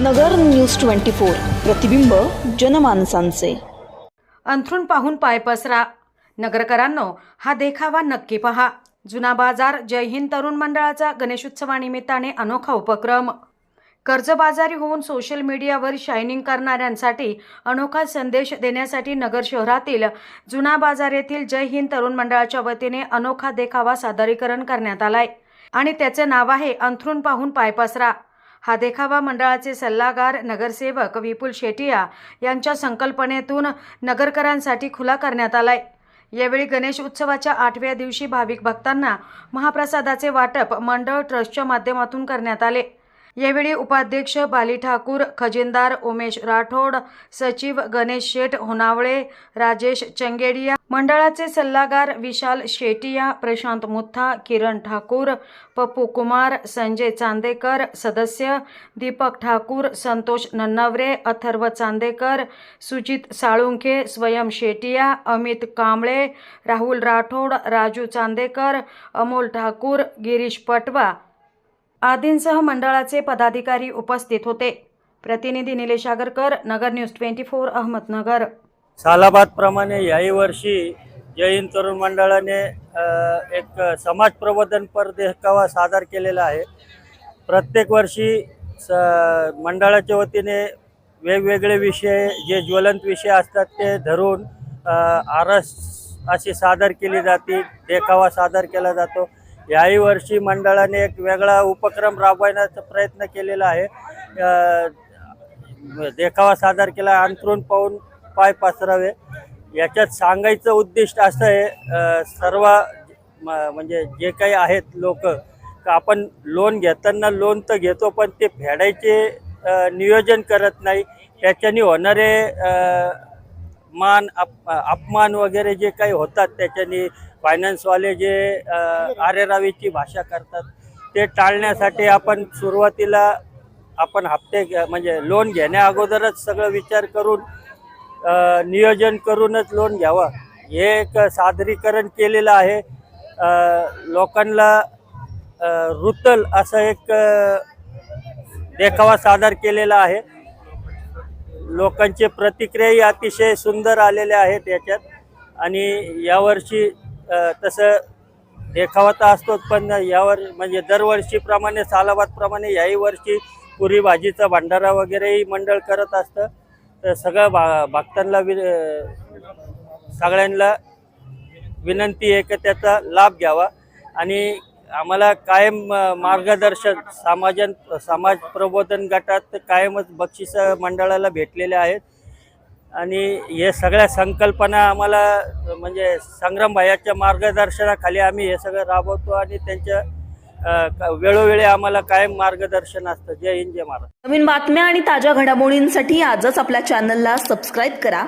नगर news twenty four प्रतिबिंब जनमानसांचे. अंथरूण पाहून पाय पसरा. नगरकरांनो हा देखावा नक्की पहा. जुना बाजार जय हिंद तरुण मंडळाचा गणेशोत्सवानिमित्ताने अनोखा उपक्रम. कर्जबाजारी होऊन सोशल मीडियावर शायनिंग करणाऱ्यांसाठी अनोखा संदेश देण्यासाठी नगर शहरातील जुना बाजार येथील जय हिंद तरुण मंडळाच्या वतीने अनोखा देखावा सादरीकरण करण्यात आलाय. आणि त्याचे नाव आहे अंथरूण पाहून पाय पसरा. हा देखावा मंडळाचे सल्लागार नगरसेवक विपुल शेटिया यांच्या संकल्पनेतून नगरकरांसाठी खुला करण्यात आलाय. यावेळी गणेश उत्सवाच्या आठव्या दिवशी भाविक भक्तांना महाप्रसादाचे वाटप मंडळ ट्रस्टच्या माध्यमातून करण्यात आले. यावेळी उपाध्यक्ष बाली ठाकूर खजिनदार उमेश राठोड सचिव गणेश शेठ होनावळे राजेश चंगेडिया मंडळाचे सल्लागार विशाल शेटिया प्रशांत मुथा किरण ठाकूर पप्पू कुमार संजय चांदेकर सदस्य दीपक ठाकूर संतोष नन्नवरे अथर्व चांदेकर सुजित साळुंखे स्वयं शेटिया अमित कांबळे राहुल राठोड राजू चांदेकर अमोल ठाकूर गिरीश पटवा आदींसह मंडळाचे पदाधिकारी उपस्थित होते. प्रतिनिधी Nilesh Agarkar Nagar news twenty four Ahmednagar. सालाबादप्रमाणे याही वर्षी जैन तरुण मंडळाने एक समाज प्रबोधनपर देखावा सादर केलेला आहे. प्रत्येक वर्षी स मंडळाच्या वतीने वेगवेगळे विषय जे ज्वलंत विषय असतात ते धरून आरस अशी सादर केली जाते देखावा सादर केला जातो. याही वर्षी मंडळाने एक वेगळा उपक्रम राबवण्याचा प्रयत्न केलेला आहे. देखावा सादर केला अंतरून पाहून पाय पसरावे. याच्यात सांगायचं उद्दिष्ट असं आहे सर्व म- म्हणजे जे काही आहेत लोक आपण लोन घेताना लोन तर घेतो पण ते फेडायचे नियोजन करत नाही. त्याच्याने होणारे मान अप अपमान वगैरे जे काही होतात त्याच्याने फायनान्सवाले जे आरेरावीची भाषा करतात ते टाळण्यासाठी आपण सुरुवातीला आपण हप्ते घ्या- म्हणजे लोन घेण्या अगोदरच सगळं विचार करून नियोजन करूनच लोन घ्यावं. हे एक सादरीकरण केलेलं आहे. लोकांना रुतल असं एक देखावा सादर केलेला आहे. लोकांचे प्रतिक्रियाही अतिशय सुंदर आलेल्या आहेत याच्यात. आणि यावर्षी तसं देखावा तर असतोच पण यावर म्हणजे दरवर्षीप्रमाणे सालाबादप्रमाणे याही वर्षी पुरी भाजीचा भांडारा वगैरेही मंडळ करत असतं. तर सगळं भा भक्तांना वि सगळ्यांना विनंती आहे की त्याचा लाभ घ्यावा. आणि आम्हाला कायम मार्गदर्शन समाजन समाज प्रबोधन गटात कायमच बक्षीस मंडळाला भेटलेले आहेत. आणि हे सगळ्या संकल्पना आम्हाला म्हणजे संग्राम भायाच्या मार्गदर्शनाखाली आम्ही हे सगळं राबवतो आणि त्यांच्या वेळोवेळी आम्हाला कायम मार्गदर्शन असतं. जय हिंद जय महाराज नवीन बातम्या आणि ताज्या घडामोडींसाठी आजच आपल्या चॅनलला सबस्क्राईब करा.